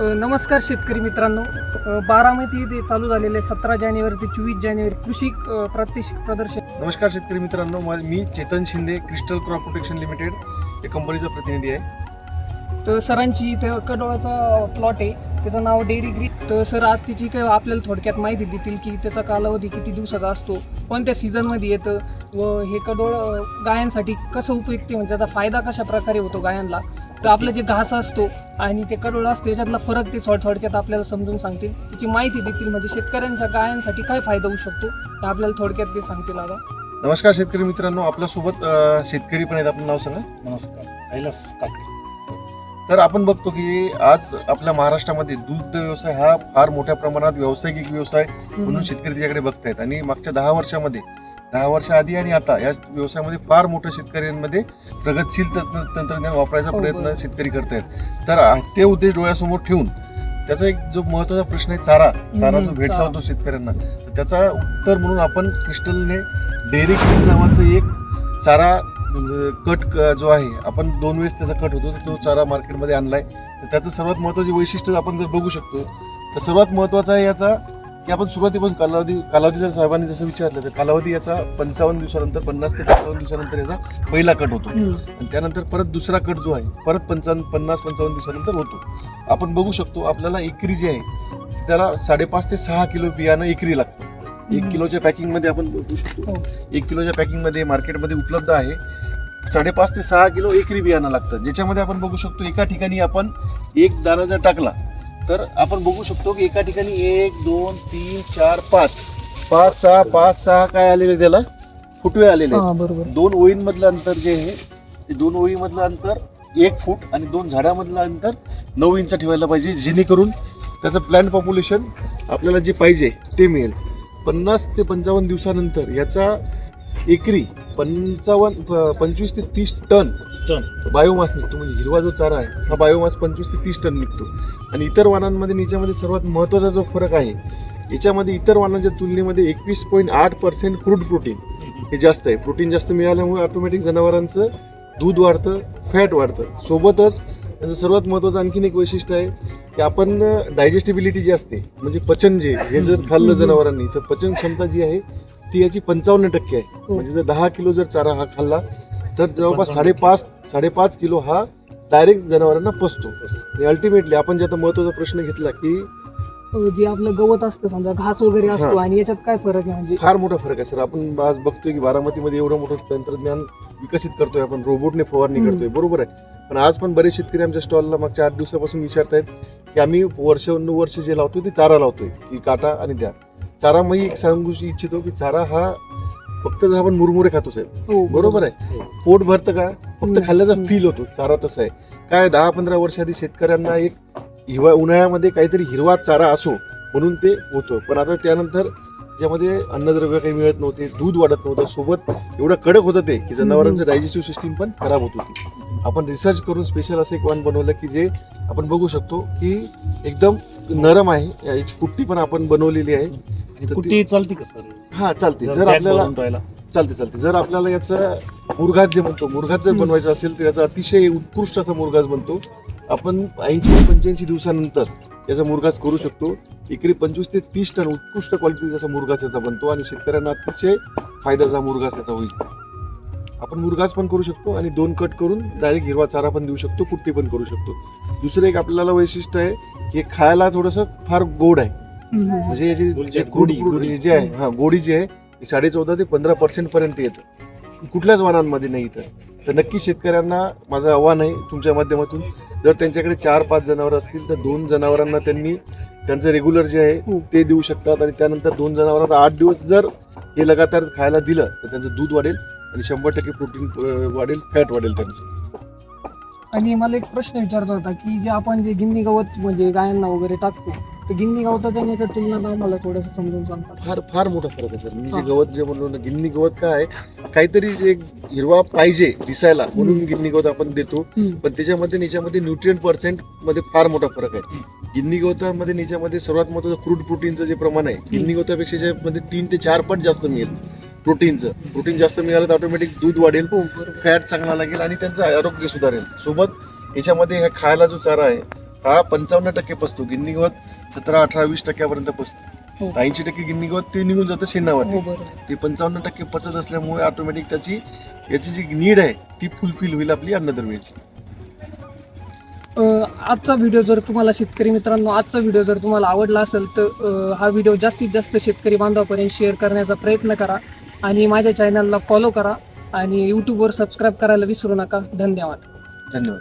नमस्कार शेतकरी मित्रांनो. बारामती येथे चालू झालेले सतरा जानेवारी ते चोवीस जानेवारी कृषी प्रात्यक्षिक प्रदर्शन. नमस्कार शेतकरी मित्रांनो मा- Chetan Shinde Crystal crop protection limited या कंपनीचा प्रतिनिधी आहे. तर सरांची इथं कडोळाचा प्लॉट आहे. त्याचं नाव डेअरी ग्री तर सर आज तिची काय आपल्याला थोडक्यात माहिती देतील की त्याचा कालावधी किती दिवसाचा असतो कोणत्या सीझनमध्ये येतं व हे कडोळ गायांसाठी कसं उपयुक्त म्हणजे त्याचा फायदा कशा प्रकारे होतो गायांना तर आपलं जे घास असतो आणि ते कडोळ असतो याच्यातला फरक ते थोड थोडक्यात आपल्याला समजून सांगतील. त्याची माहिती देतील म्हणजे शेतकऱ्यांच्या गायांसाठी काय फायदा होऊ शकतो हे आपल्याला थोडक्यात ते सांगतील आता नमस्कार शेतकरी मित्रांनो आपल्यासोबत अं, शेतकरी पण आहेत. आपलं नाव सांगा. नमस्कार. कैलास काकडे. तर आपण बघतो की आज आपल्या महाराष्ट्रामध्ये दुग्ध व्यवसाय हा फार मोठ्या प्रमाणात व्यावसायिक व्यवसाय म्हणून शेतकरी त्याच्याकडे बघतायत. आणि मागच्या दहा वर्षामध्ये दहा वर्ष आधी आणि आता या व्यवसायामध्ये फार मोठ्या शेतकऱ्यांमध्ये प्रगतशील तंत्र- तंत्रज्ञान वापरायचा हो, प्रयत्न. शेतकरी करतायत तर ते उद्देश डोळ्यासमोर ठेवून त्याचा एक जो महत्त्वाचा प्रश्न आहे चारा. चारा जो हम्म, भेडसावतो शेतकऱ्यांना. त्याचा उत्तर म्हणून आपण क्रिस्टलने डेअरी क्लीन नावाचं एक चारा अं, कट जो आहे आपण दोन वेळेस त्याचा कट होतो तर तो चारा मार्केटमध्ये आणलाय. तर त्याचं सर्वात महत्त्वाचे वैशिष्ट्य आपण जर बघू शकतो तर सर्वात महत्वाचं आहे याचा की आपण सुरुवातीपासून कालावधी कालावधी जर साहेबांनी जसं विचारलं तर कालावधी याचा पंचावन्न दिवसानंतर पन्नास ते पंचावन्न दिवसानंतर याचा पहिला कट होतो. आणि त्यानंतर परत दुसरा कट जो आहे परत पंचावन्न पन्नास पंचावन्न दिवसानंतर होतो आपण बघू शकतो आपल्याला एकरी जे आहे त्याला साडेपाच ते सहा किलो बियाणं एकरी लागतं एक. किलोच्या पॅकिंगमध्ये आपण बघू शकतो हो. एक किलोच्या पॅकिंगमध्ये मार्केटमध्ये उपलब्ध आहे साडेपाच ते सहा किलो एकरी बियाणं लागतं ज्याच्यामध्ये आपण बघू शकतो एका ठिकाणी आपण एक दाणा जर टाकला तर आपण बघू शकतो की एका ठिकाणी एक दोन तीन चार पाच. पाच सहा पाच सहा काय आलेले त्याला? फुटवे आलेले आहेत. हा बरोबर. दोन ओळींमधलं अंतर जे आहे ते दोन ओळीमधलं अंतर एक फूट आणि दोन झाडामधलं अंतर नऊ इंच ठेवायला पाहिजे जेणेकरून त्याचं प्लॅन पॉप्युलेशन आपल्याला जे पाहिजे ते मिळेल. पन्नास ते पंचावन्न दिवसानंतर याचा एकरी पंचावन्न प- पंचवीस ते तीस टन टन. बायोमास निघतो म्हणजे हिरवा जो चारा आहे हा बायोमास पंचवीस ते तीस टन निघतो आणि इतर वाणांमध्ये याच्यामध्ये सर्वात महत्त्वाचा जो फरक आहे याच्यामध्ये इतर वाणांच्या तुलनेमध्ये एकवीस पॉईंट आठ पर्सेंट क्रूड प्रोटीन हे जास्त आहे प्रोटीन जास्त मिळाल्यामुळे ऑटोमॅटिक जनावरांचं दूध वाढतं फॅट वाढतं सोबतच त्याचं सर्वात महत्त्वाचं आणखीन एक वैशिष्ट्य आहे की आपण डायजेस्टिबिलिटी जी असते म्हणजे पचन जे हे जर खाल्लं. जनावरांनी तर पचन क्षमता जी आहे ती याची पंचावन्न टक्के आहे हो. म्हणजे जर दहा किलो जर चारा हा खाल्ला तर जवळपास साडेपाच साडेपाच किलो हा डायरेक्ट जनावरांना पचतो आणि अल्टिमेटली आपण जे आता महत्त्वाचा प्रश्न घेतला की जे आपलं गवत असतं समजा घास वगैरे असतो हा. आणि याच्यात काय फरक आहे म्हणजे? फार मोठा फरक आहे सर. आपण आज बघतोय की बारामतीमध्ये एवढं मोठं तंत्रज्ञान विकसित करतोय आपण रोबोटने फवारणी हम्म. करतोय. बरोबर आहे. पण आज पण बरेच शेतकरी आमच्या स्टॉलला मागच्या आठ दिवसापासून विचारतायत की आम्ही वर्ष वर्ष जे लावतोय ते चारा लावतोय की काटा आणि द्या. चारा मी एक सांगू इच्छितो की चारा हा फक्त जर आपण मुरमुरे खातो साहेब. हो. बरोबर आहे. हो. पोट भरतं का? फक्त. खाल्ल्याचा. फील होतो. चारा तसा आहे. काय दहा पंधरा वर्ष आधी शेतकऱ्यांना एक हिवा उन्हाळ्यामध्ये काहीतरी हिरवा चारा असो म्हणून ते होतं. पण आता त्यानंतर ज्यामध्ये अन्नद्रव्य काही मिळत नव्हते दूध वाढत नव्हतं सोबत एवढं कडक होतं ते की जनावरांचं डायजेस्टिव्ह सिस्टीम पण खराब होत होती. आपण रिसर्च करून स्पेशल असं एक वाण बनवलं की जे आपण बघू शकतो की एकदम नरम आहे. याची कुट्टी पण आपण बनवलेली आहे. कुठे चालते का सर? हा चालते. जर आपल्याला. चालते चालते जर आपल्याला याचं मुरघास जे म्हणतो मुरघास जर. बनवायचा असेल तर याचा अतिशय उत्कृष्ट असा मुरघास बनतो आपण ऐंशी पंच्याऐंशी दिवसानंतर याचा मुरघास करू शकतो एकरी पंचवीस ते तीस टन उत्कृष्ट क्वालिटीचा असा मुरघास याचा बनतो आणि शेतकऱ्यांना अतिशय फायद्याचा मुरघास याचा होईल आपण मुरघास पण करू शकतो आणि दोन कट करून डायरेक्ट हिरवा चारा पण देऊ शकतो कुट्टी पण करू शकतो दुसरं एक आपल्याला वैशिष्ट्य आहे की हे खायला थोडंसं फार गोड आहे. म्हणजे याची गोडी- जे गोडी- क्रूड- गोडी. जे आहे हा गोडी जी आहे साडे चौदा ते पंधरा पर्सेंट पर्यंत येतं. कुठल्याच वाहनांमध्ये नाही येतं तर नक्की शेतकऱ्यांना माझं आव्हान आहे तुमच्या माध्यमातून. जर त्यांच्याकडे चार पाच जनावर असतील तर दोन जनावरांना त्यांनी त्यांचं रेग्युलर जे आहे हो. ते देऊ शकतात आणि त्यानंतर दोन जनावरांना आठ दिवस जर हे लगातार खायला दिलं तर त्यांचं दूध वाढेल आणि शंभर टक्के प्रोटीन वाढेल फॅट वाढेल त्यांचं. आणि मला एक प्रश्न विचारता होता की जे आपण जे गिन्नी गवत म्हणजे गायांना वगैरे टाकतो तर गिन्नी गवताच्या आणि याच्या तुलनेत आम्हाला थोडंसं समजून सांगतात. फार फार मोठा फरक आहे सर. मी जे हा. गवत जे म्हणलो ना गिन्नी गवत काय आहे काहीतरी जे एक हिरवा पाहिजे दिसायला म्हणून गिन्नी गवत आपण देतो. पण त्याच्यामध्ये याच्यामध्ये न्यूट्रिएंट पर्सेंटमध्ये फार मोठा फरक आहे. गिन्नी गवतामध्ये आणि याच्यामध्ये सर्वात महत्वाचं क्रूड प्रोटीनचं जे प्रमाण आहे गिन्नी गवतापेक्षा याच्यामध्ये तीन ते चार पट जास्त मिळेल प्रोटीनचं प्रोटीन जास्त मिळालं तर ऑटोमॅटिक दूध वाढेल फॅट चांगला लागेल आणि त्यांचं आरोग्य सुधारेल. सोबत याच्यामध्ये खायला जो चारा आहे हा पंचावन्न टक्के पसतो. गिन्नी गवत सतरा अठरा वीस टक्क्यापर्यंत पसतो. हो. ऐंशी टक्के गिन्नी गवत ते निघून जातं शेणावर हो ते पंचावन्न टक्के पचत असल्यामुळे ऑटोमॅटिक त्याची याची जी नीड आहे ती फुलफिल होईल आपली अन्नद्रव्याची. आजचा व्हिडिओ जर तुम्हाला शेतकरी मित्रांनो आजचा व्हिडिओ जर तुम्हाला आवडला असेल तर हा व्हिडिओ जास्तीत जास्त शेतकरी बांधवापर्यंत शेअर करण्याचा प्रयत्न करा आणि माझ्या चॅनलला फॉलो करा आणि यूट्यूबवर सबस्क्राईब करायला विसरू नका. धन्यवाद. धन्यवाद.